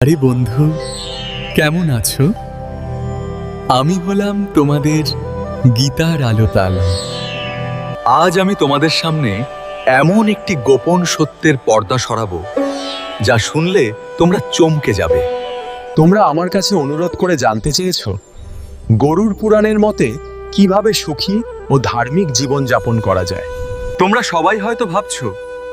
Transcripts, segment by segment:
আরে বন্ধু কেমন আছো? আমি হলাম তোমাদের গীতার আলোতাল। আজ আমি তোমাদের সামনে এমন একটি গোপন সত্যের পর্দা সরাবো যা শুনলে তোমরা চমকে যাবে। তোমরা আমার কাছে অনুরোধ করে জানতে চেয়েছো গরুর পুরাণের মতে কীভাবে সুখী ও ধার্মিক জীবন যাপন করা যায়। তোমরা সবাই হয়তো ভাবছ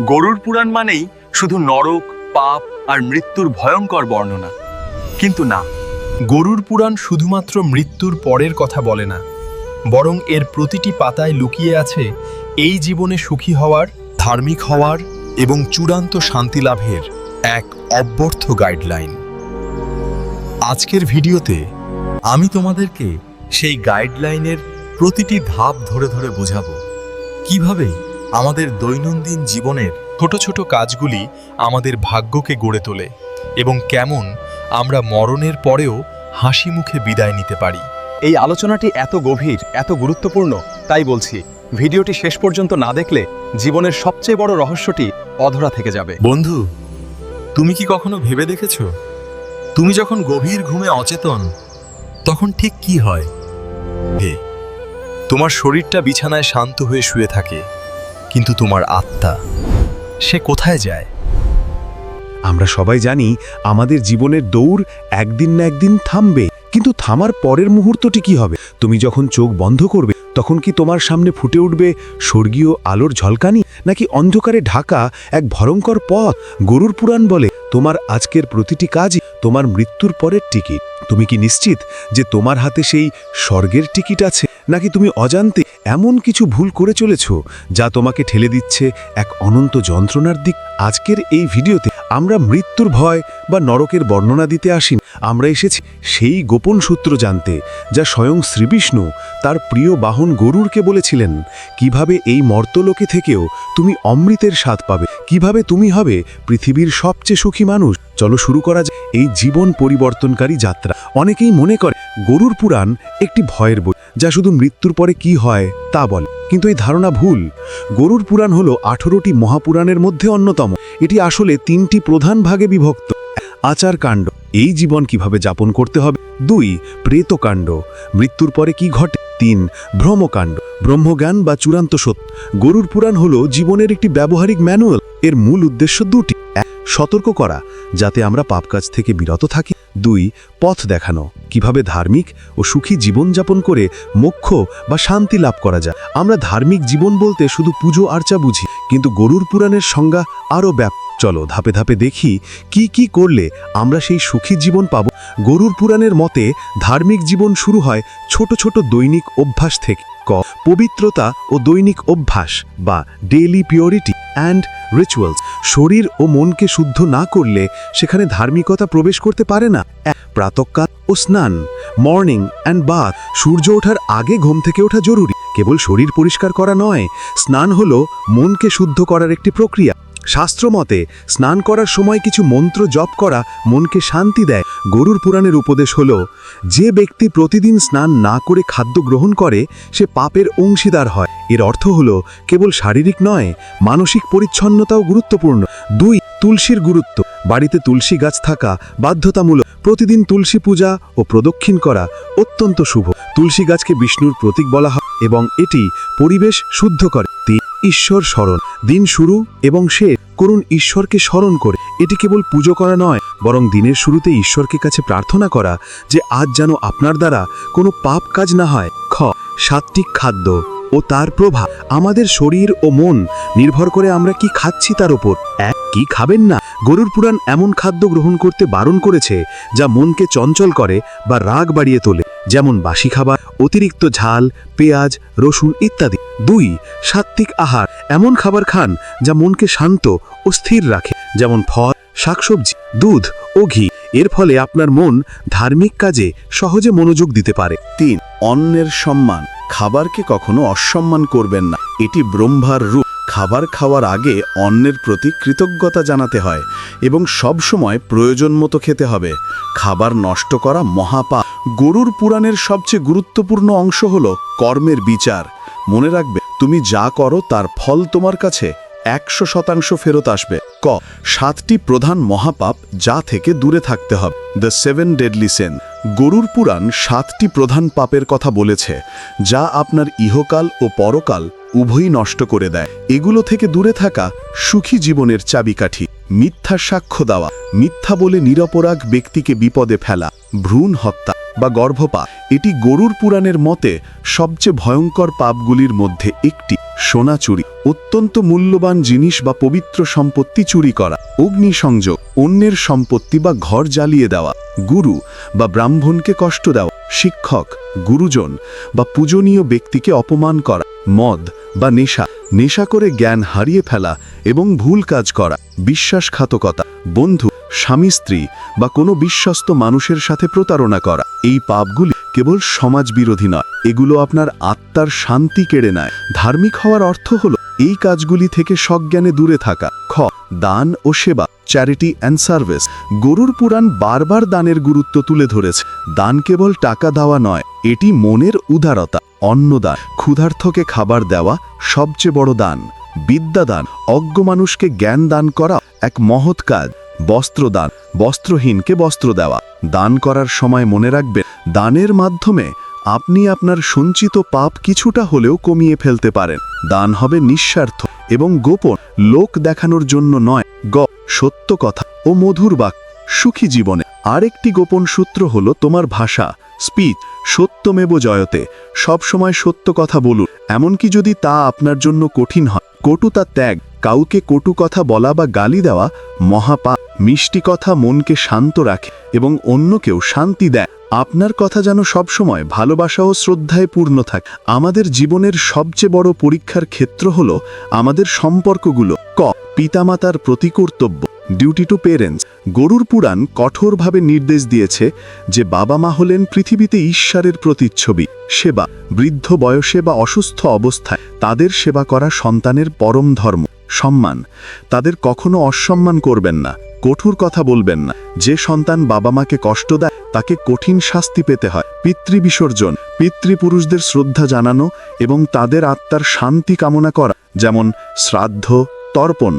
গরুর পুরাণ মানেই শুধু নরক পাপ আর মৃত্যুর ভয়ঙ্কর বর্ণনা। কিন্তু না, গরুর পুরাণ শুধুমাত্র মৃত্যুর পরের কথা বলে না, বরং এর প্রতিটি পাতায় লুকিয়ে আছে এই জীবনে সুখী হওয়ার, ধার্মিক হওয়ার এবং চূড়ান্ত শান্তি লাভের এক অব্যর্থ গাইডলাইন। আজকের ভিডিওতে আমি তোমাদেরকে সেই গাইডলাইনের প্রতিটি ধাপ ধরে ধরে বোঝাবো। কীভাবে আমাদের দৈনন্দিন জীবনের ছোট ছোট কাজগুলি আমাদের ভাগ্যকে গড়ে তোলে এবং কেমন আমরা মরণের পরেও হাসি মুখে বিদায় নিতে পারি। এই আলোচনাটি এত গভীর এত গুরুত্বপূর্ণ তাই বলছি ভিডিওটি শেষ পর্যন্ত না দেখলে জীবনের সবচেয়ে বড় রহস্যটি অধরা থেকে যাবে। বন্ধু তুমি কি কখনো ভেবে দেখেছ? তুমি যখন গভীর ঘুমে অচেতন তখন ঠিক কি হয়? হে, তোমার শরীরটা বিছানায় শান্ত হয়ে শুয়ে থাকে কিন্তু তোমার আত্মা সে কোথায় যায়? আমরা সবাই জানি আমাদের জীবনের দৌড় একদিন না একদিন থামবে, কিন্তু থামার পরের মুহূর্তটি কি হবে? তুমি যখন চোখ বন্ধ করবে, তখন কি তোমার সামনে ফুটে উঠবে স্বর্গীয় আলোর ঝলকানি, নাকি অন্ধকারে ঢাকা এক ভয়ঙ্কর পথ? গরুর পুরাণ বলে, তোমার আজকের প্রতিটি কাজই তোমার মৃত্যুর পরের টিকিট। তুমি কি নিশ্চিত যে তোমার হাতে সেই স্বর্গের টিকিট আছে? নাকি তুমি অজান্তে এমন কিছু ভুল করে চলেছ যা তোমাকে ঠেলে দিচ্ছে এক অনন্ত যন্ত্রণার দিক? আজকের এই ভিডিওতে আমরা মৃত্যুর ভয় বা নরকের বর্ণনা দিতে আসিন আমরা এসেছি সেই গোপন সূত্র জানতে, যা স্বয়ং শ্রীবিষ্ণু, তার প্রিয় বাহন গরুরকে বলেছিলেন, কীভাবে এই মর্তলোকে থেকেও তুমি অমৃতের স্বাদ পাবে? কীভাবে তুমি হবে পৃথিবীর সবচেয়ে সুখী মানুষ? চলো শুরু করা যায় এই জীবন পরিবর্তনকারী যাত্রা। অনেকেই মনে করে গরুর পুরাণ একটি ভয়ের বই। যা শুধু মৃত্যুর পরে কি হয় তা বলে। কিন্তু এই ধারণা ভুল। গরুর পুরাণ হলো আঠেরোটি মহাপুরাণের মধ্যে অন্যতম। এটি আসলে তিনটি প্রধান ভাগে বিভক্ত। আচার কাণ্ড, এই জীবন কীভাবে যাপন করতে হবে? দুই প্রেতকাণ্ড মৃত্যুর পরে কি ঘটে? তিন ভ্রমকাণ্ড ব্রহ্মজ্ঞান বা চূড়ান্ত সত্য। গরুর পুরাণ হল জীবনের একটি ব্যবহারিক ম্যানুয়াল। এর মূল উদ্দেশ্য দুটি। সতর্ক করা, যাতে আমরা পাপ কাজ থেকে বিরত থাকি। দুই পথ দেখানো, কীভাবে ধার্মিক ও সুখী জীবনযাপন করে মোক্ষ বা শান্তি লাভ করা যায়। আমরা ধার্মিক জীবন বলতে শুধু পুজো আর্চা বুঝি, কিন্তু গরুর পুরাণের সংজ্ঞা আরও ব্যাপ চলো ধাপে ধাপে দেখি কি কি করলে আমরা সেই সুখী জীবন পাব। গরুর পুরাণের মতে, ধার্মিক জীবন শুরু হয় ছোট ছোট দৈনিক অভ্যাস থেকে, ক, পবিত্রতা ও দৈনিক অভ্যাস, বা ডেইলি পিওরিটি অ্যান্ড রিচুয়ালস শরীর ও মনকে শুদ্ধ না করলে সেখানে ধার্মিকতা প্রবেশ করতে পারে না। প্রাতঃকাল ও স্নান, মর্নিং অ্যান্ড বাথ, সূর্য ওঠার আগে ঘুম থেকে ওঠা জরুরি। কেবল শরীর পরিষ্কার করা নয়, স্নান হলো মনকে শুদ্ধ করার একটি প্রক্রিয়া। শাস্ত্রমতে স্নান করার সময় কিছু মন্ত্র জপ করা মনকে শান্তি দেয়। গরুর পুরাণের উপদেশ হল, যে ব্যক্তি প্রতিদিন স্নান না করে খাদ্য গ্রহণ করে, সে পাপের অংশীদার হয়। এর অর্থ হল, কেবল শারীরিক নয়, মানসিক পরিচ্ছন্নতাও গুরুত্বপূর্ণ। দুই, তুলসীর গুরুত্ব। বাড়িতে তুলসী গাছ থাকা বাধ্যতামূলক প্রতিদিন তুলসী পূজা ও প্রদক্ষিণ করা অত্যন্ত শুভ। তুলসী গাছকে বিষ্ণুর প্রতীক বলা হয় এবং এটি পরিবেশ শুদ্ধ করে। ঈশ্বর স্মরণ। দিন শুরু এবং শেষ। করুন ঈশ্বরকে স্মরণ করে। এটি কেবল পুজো করা নয়, বরং দিনের শুরুতে ঈশ্বরকে কাছে প্রার্থনা করা যে আজ যেন আপনার দ্বারা কোনো পাপ কাজ না হয়। খ সাত্বিক খাদ্য ও তার প্রভাব। আমাদের শরীর ও মন নির্ভর করে আমরা কি খাচ্ছি তার ওপর এক কি খাবেন না? গরুর পুরাণ এমন খাদ্য গ্রহণ করতে বারণ করেছে, যা মনকে চঞ্চল করে বা রাগ বাড়িয়ে তোলে, যেমন বাসি খাবার, অতিরিক্ত ঝাল, পেঁয়াজ, রসুন ইত্যাদি। দুই, সাত্ত্বিক আহার। এমন খাবার খান যা মনকে শান্ত ও স্থির রাখে, যেমন ফল, শাকসবজি, দুধ ও ঘি। এর ফলে আপনার মন ধার্মিক কাজে সহজে মনোযোগ দিতে পারে। তিন অন্নের সম্মান। খাবারকে কখনো অসম্মান করবেন না। এটি ব্রহ্মার রূপ। খাবার খাওয়ার আগে অন্যের প্রতি কৃতজ্ঞতা জানাতে হয় এবং সব সময় প্রয়োজন মতো খেতে হবে। খাবার নষ্ট করা মহাপাপ গরুর পুরাণের সবচেয়ে গুরুত্বপূর্ণ অংশ হল কর্মের বিচার। মনে রাখবে, তুমি যা করো তার ফল তোমার কাছে একশো শতাংশ ফেরত আসবে। ক, সাতটি প্রধান মহাপাপ যা থেকে দূরে থাকতে হবে। The seven deadly sins. গরুর পুরাণ সাতটি প্রধান পাপের কথা বলেছে, যা আপনার ইহকাল ও পরকাল উভয়ই নষ্ট করে দেয়। এগুলো থেকে দূরে থাকা সুখী জীবনের চাবিকাঠি। মিথ্যা সাক্ষ্য দেওয়া, মিথ্যা বলে নিরপরাগ ব্যক্তিকে বিপদে ফেলা, ভ্রূণ হত্যা বা গর্ভপাত, এটি গরুর পুরাণের মতে সবচেয়ে ভয়ঙ্কর পাপগুলির মধ্যে একটি। সোনা চুরি, অত্যন্ত মূল্যবান জিনিস বা পবিত্র সম্পত্তি চুরি করা, অগ্নিসংযোগ, অন্যের সম্পত্তি বা ঘর জ্বালিয়ে দেওয়া, গুরু বা ব্রাহ্মণকে কষ্ট দেওয়া, শিক্ষক, গুরুজন বা পূজনীয় ব্যক্তিকে অপমান করা। মদ বা নেশা। নেশা করে জ্ঞান হারিয়ে ফেলা এবং ভুল কাজ করা, বিশ্বাসঘাতকতা, বন্ধু, স্বামী, স্ত্রী বা কোনো বিশ্বস্ত মানুষের সাথে প্রতারণা করা, এই পাপগুলি কেবল সমাজ বিরোধী নয়, এগুলো আপনার আত্মার শান্তি কেড়ে নেয়। ধার্মিক হওয়ার অর্থ হল, এই কাজগুলি থেকে সজ্ঞানে দূরে থাকা। খ, দান ও সেবা, চ্যারিটি অ্যান্ড সার্ভিস। গরুর পুরাণ বারবার দানের গুরুত্ব তুলে ধরেছে। দান কেবল টাকা দেওয়া নয়, এটি মনের উদারতা। অন্নদান, ক্ষুধার্থকে খাবার দেওয়া সবচেয়ে বড় দান। বিদ্যাদান, অজ্ঞ মানুষকে জ্ঞান দান করা এক মহৎ কাজ। বস্ত্রদান, বস্ত্রহীনকে বস্ত্র দেওয়া। দান করার সময় মনে রাখবেন, দানের মাধ্যমে আপনি আপনার সঞ্চিত পাপ কিছুটা হলেও কমিয়ে ফেলতে পারেন। দান হবে নিঃস্বার্থ এবং গোপন, লোক দেখানোর জন্য নয়, গ, সত্য কথা ও মধুর বাক সুখী জীবনে আরেকটি গোপন সূত্র হল তোমার ভাষা। স্পিচ, সত্যমেব জয়তে, সবসময় সত্য কথা বলুন। এমনকি যদি তা আপনার জন্য কঠিন হয়, কটু তা ত্যাগ, কাউকে কটু কথা বলা বা গালি দেওয়া, মহাপা, মিষ্টি কথা মনকে শান্ত রাখে এবং অন্যকেও শান্তি দেয়। আপনার কথা যেন সবসময় ভালোবাসা ও শ্রদ্ধায় পূর্ণ থাকে। আমাদের জীবনের সবচেয়ে বড় পরীক্ষার ক্ষেত্র হল আমাদের সম্পর্কগুলো, ক, পিতামাতার প্রতি কর্তব্য ডিউটি টু পেরেন্টস গরুর পুরাণ কঠোরভাবে নির্দেশ দিয়েছে যে বাবা মা হলেন পৃথিবীতে ঈশ্বরের প্রতিচ্ছবি, সেবা, বৃদ্ধ বয়সে বা অসুস্থ অবস্থায় তাদের সেবা করা সন্তানের পরম ধর্ম, সম্মান। তাদের কখনো অসম্মান করবেন না, কঠোর কথা বলবেন না। যে সন্তান বাবা মাকে কষ্ট দেয়, তাকে কঠিন শাস্তি পেতে হয়। পিতৃবিসর্জন পিতৃপুরুষদের শ্রদ্ধা জানানো এবং তাদের আত্মার শান্তি কামনা করা, যেমন শ্রাদ্ধ, তর্পণ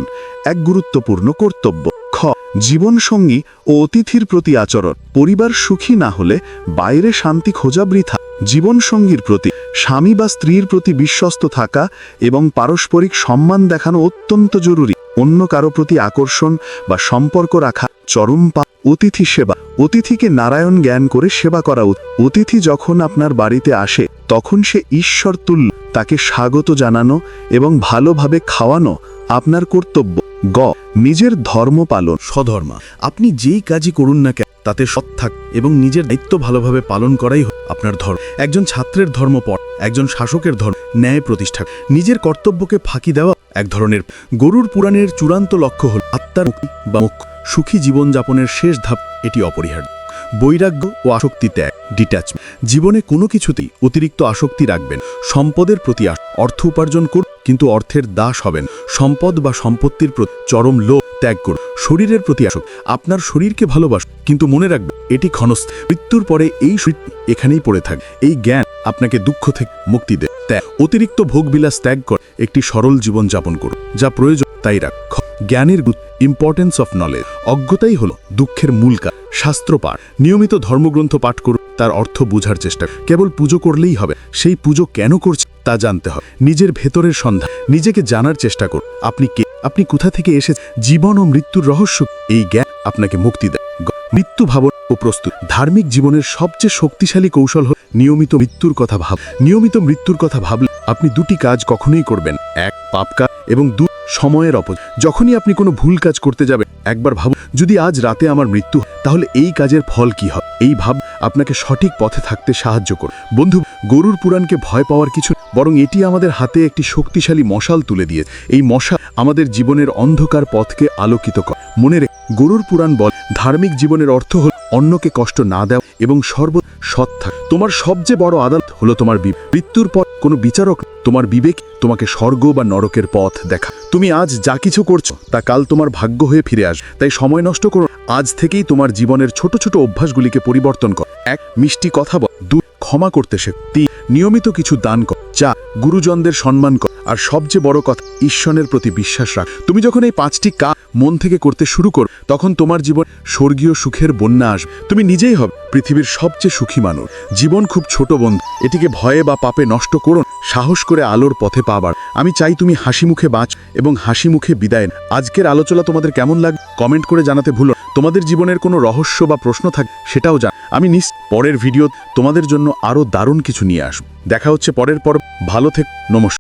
এক গুরুত্বপূর্ণ কর্তব্য। খ, জীবনসঙ্গী ও অতিথির প্রতি আচরণ। পরিবার সুখী না হলে বাইরে শান্তি খোঁজা বৃথা। জীবনসঙ্গীর প্রতি, স্বামী বা স্ত্রীর প্রতি বিশ্বস্ত থাকা এবং পারস্পরিক সম্মান দেখানো অত্যন্ত জরুরি। অন্য কারও প্রতি আকর্ষণ বা সম্পর্ক রাখা চরম পা, অতিথি সেবা। অতিথিকে নারায়ণ জ্ঞান করে সেবা করা অতিথি যখন আপনার বাড়িতে আসে, তখন সে ঈশ্বর তুল্য, তাকে স্বাগত জানানো এবং ভালোভাবে খাওয়ানো আপনার কর্তব্য। গ, নিজের ধর্ম পালন। সধর্মা আপনি যেই কাজই করুন না কেন, তাতে সৎ থাক এবং নিজের দায়িত্ব ভালোভাবে পালন করাই আপনার ধর্ম। একজন ছাত্রের ধর্ম পর, একজন শাসকের ধর্ম ন্যায় প্রতিষ্ঠা। নিজের কর্তব্যকে ফাঁকি দেওয়া এক ধরনের। গরুর পুরাণের চূড়ান্ত লক্ষ্য হল আত্মার মুক্তি বা মোক্ষ সুখী জীবনযাপনের শেষ ধাপ এটি অপরিহার্য। বৈরাগ্য ও আসক্তি ত্যাগ ডিট্যাচমেন্ট জীবনে কোনো কিছুতেই অতিরিক্ত আসক্তি রাখবেন সম্পদের প্রতি অর্থ উপার্জন করুন, কিন্তু অর্থের দাস হবেন সম্পদ বা সম্পত্তির প্রতি চরম লোভ ত্যাগ করুন। শরীরের প্রতি আসক আপনার শরীরকে ভালোবাস কিন্তু মনে রাখবে এটি ক্ষণস্থ। মৃত্যুর পরে এই শরীর এখানেই পড়ে থাকে এই জ্ঞান আপনাকে দুঃখ থেকে মুক্তি দেয় ত্যাগ, অতিরিক্ত ভোগবিলাস ত্যাগ কর একটি সরল জীবন যাপন করুন, যা প্রয়োজন তাই রাখ জ্ঞানের ইম্পর্টেন্স অফ নলেজ অজ্ঞতাই হল দুঃখের মূল কাজ। শাস্ত্র পাঠ। নিয়মিত ধর্মগ্রন্থ পাঠ করুন তার অর্থ বোঝার চেষ্টা কেবল পুজো করলেই হবে। সেই পুজো কেন করছে তা জানতে হবে। নিজের ভেতরের সন্ধান। নিজেকে জানার চেষ্টা করুন আপনি কে? আপনি কোথা থেকে এসে জীবন ও মৃত্যুর রহস্য এই জ্ঞান আপনাকে মুক্তি দেয়। মৃত্যু ভাবন ও প্রস্তুত। ধার্মিক জীবনের সবচেয়ে শক্তিশালী কৌশল হল নিয়মিত মৃত্যুর কথা ভাব। নিয়মিত মৃত্যুর কথা ভাবলে আপনি দুটি কাজ কখনোই করবেন। এক, পাপ কাজ এবং দু সময়ের অপ যখনই আপনি কোনো ভুল কাজ করতে যাবেন, একবার ভাবুন, যদি আজ রাতে আমার মৃত্যু তাহলে এই কাজের ফল কি হবে এই ভাব আপনাকে সঠিক পথে থাকতে সাহায্য করবে। বন্ধু, গরুর পুরাণকে ভয় পাওয়ার কিছু বরং এটি আমাদের হাতে একটি শক্তিশালী মশাল তুলে দিয়ে এই মশা আমাদের জীবনের অন্ধকার পথকে আলোকিত করে। মনে রেখে, গরুর পুরাণ বল, ধার্মিক জীবনের অর্থ হল অন্যকে কষ্ট না দেওয়া এবং সর্ব সৎ তোমার সবচেয়ে বড় আদালত হলো তোমার মৃত্যুর পর কোনো বিচারক তোমার বিবেক তোমাকে স্বর্গ বা নরকের পথ দেখা। তুমি আজ যা কিছু করছ, তা কাল তোমার ভাগ্য হয়ে ফিরে আসবে। তাই সময় নষ্ট করো আজ থেকেই তোমার জীবনের ছোট ছোট অভ্যাসগুলিকে পরিবর্তন কর। এক, মিষ্টি কথা বল। দু ক্ষমা করতে শেখ। তিন, নিয়মিত কিছু দান কর। চা গুরুজনদের সম্মান কর। আর সবচেয়ে বড় কথা, ঈশ্বরের প্রতি বিশ্বাস রাখ। তুমি যখন এই পাঁচটি কাজ মন থেকে করতে শুরু কর, তখন তোমার জীবন স্বর্গীয় সুখের বন্যা আসবে। তুমি নিজেই হবে পৃথিবীর সবচেয়ে সুখী মানুষ। জীবন খুব ছোট বন্ধু। এটিকে ভয়ে বা পাপে নষ্ট করুন সাহস করে আলোর পথে পাবার আমি চাই তুমি হাসি মুখে বাঁচ এবং হাসি মুখে বিদায়। আজকের আলোচনা তোমাদের কেমন লাগ, কমেন্ট করে জানাতে ভুলো তোমাদের জীবনের কোনো রহস্য বা প্রশ্ন থাকে, সেটাও জান। আমি নিস, পরের ভিডিও তোমাদের জন্য আরও দারুণ কিছু নিয়ে আসব। দেখা হচ্ছে পরের পর ভালো থেকে, নমস্কার।